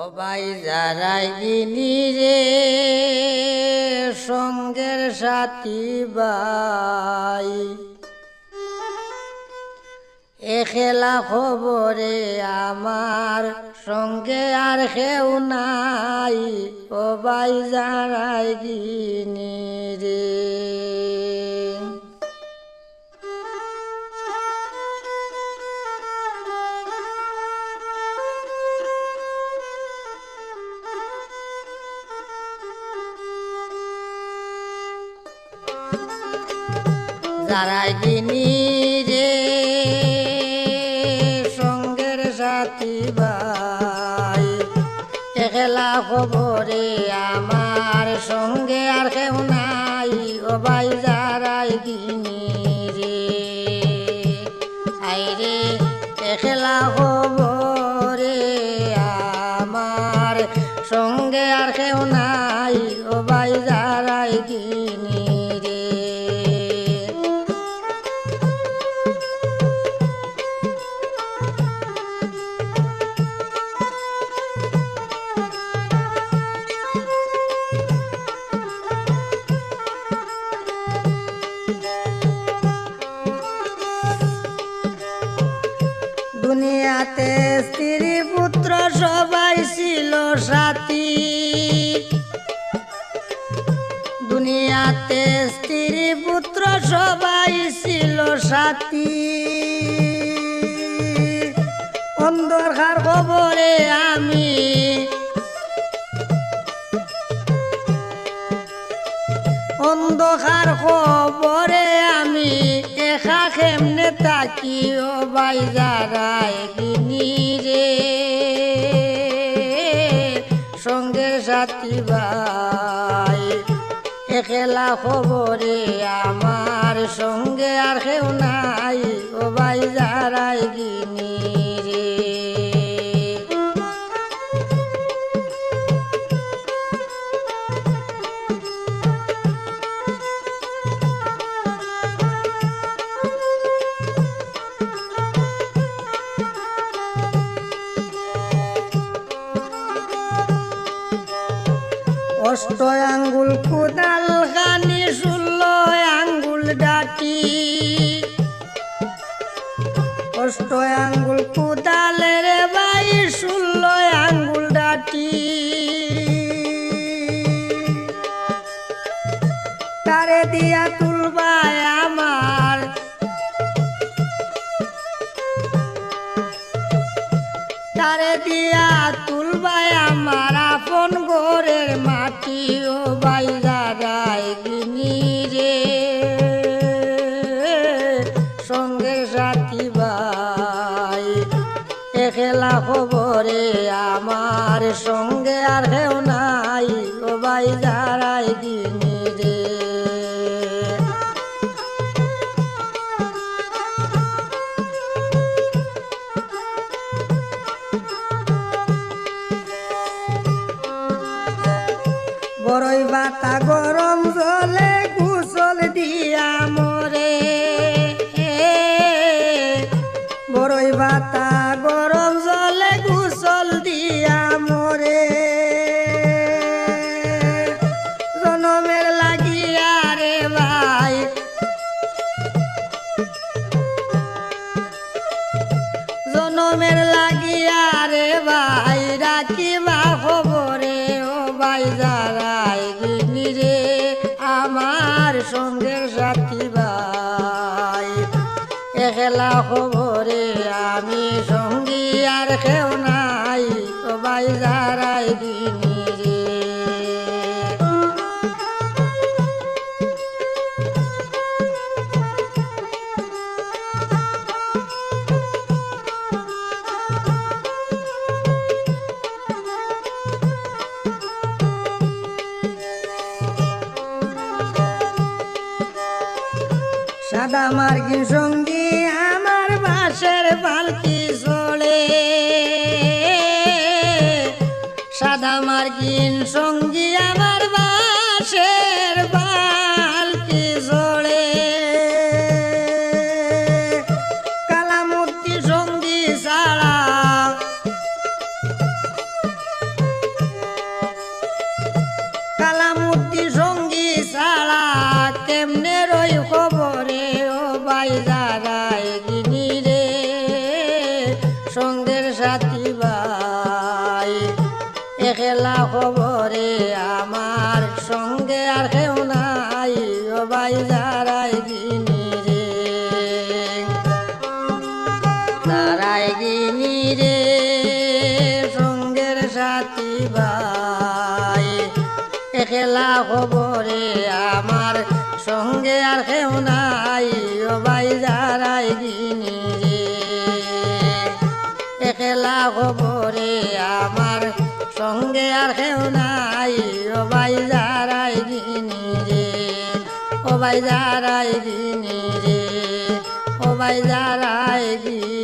ও ভাই যারাই গিনি রে, সঙ্গের সাথী ভাই। এ খেলা খবরে আমার সঙ্গে আর কেউ নাই ও ভাই যারাই গিনি রে। খবরে আমার সঙ্গে আর কেউ নাই। ও ভাই যারাই গিনি রে, আই রে খবরে আমার সঙ্গে আর কেউ নাই। সবাই ছিল সাথী। দুনিয়াতে স্ত্রী পুত্র সবাই ছিল সাথী। অন্ধকার খবরে আমি অন্ধকার খবরে আমি একা কেমনে তাকি ও বাই যারাই কিনি একলা খবরে আমার সঙ্গে আর কেউ নাই। ও ভাই যারাই কিনি রে। অষ্ট আঙ্গুল কোদাল ডাটি অষ্ট আঙ্গুল কোদালের বাই ষোলো আঙ্গুল ডাটি তারে দিয়া তুলবায় আমার। তারে দিয়া তুলবাই আমার আপন ঘরের মাটি একলা খবরে, আমার সঙ্গে আর কেউ নাই। ও বাই দাঁড়াই গিনি রে বড়ই বাতা গরম জলে গুসল দিয়া মরে। বড়ই বাতা জনমের লাগিয়া রে ভাই, রাখি বা খবরে, ও ভাই যারাই গিনি রে আমার সঙ্গের সাথী ভাই। এখেলা খবরে সাদা মার্গি সঙ্গী আমার বাসের পালকি চলে সাদা মার্গিন সঙ্গী একেলা খবরে আমার সঙ্গে আর কেউ নাই। ও ভাই যারাই গিনি রে। তারাই গিনি রে, সঙ্গের সাথী ভাই। খবরে আমার সঙ্গে আর কেউ নাই। আর কেউ নাই। ও ভাই যারাই দিনি রে, ও ভাই যারাই দিনি রে, ও ভাই যারাই দিনি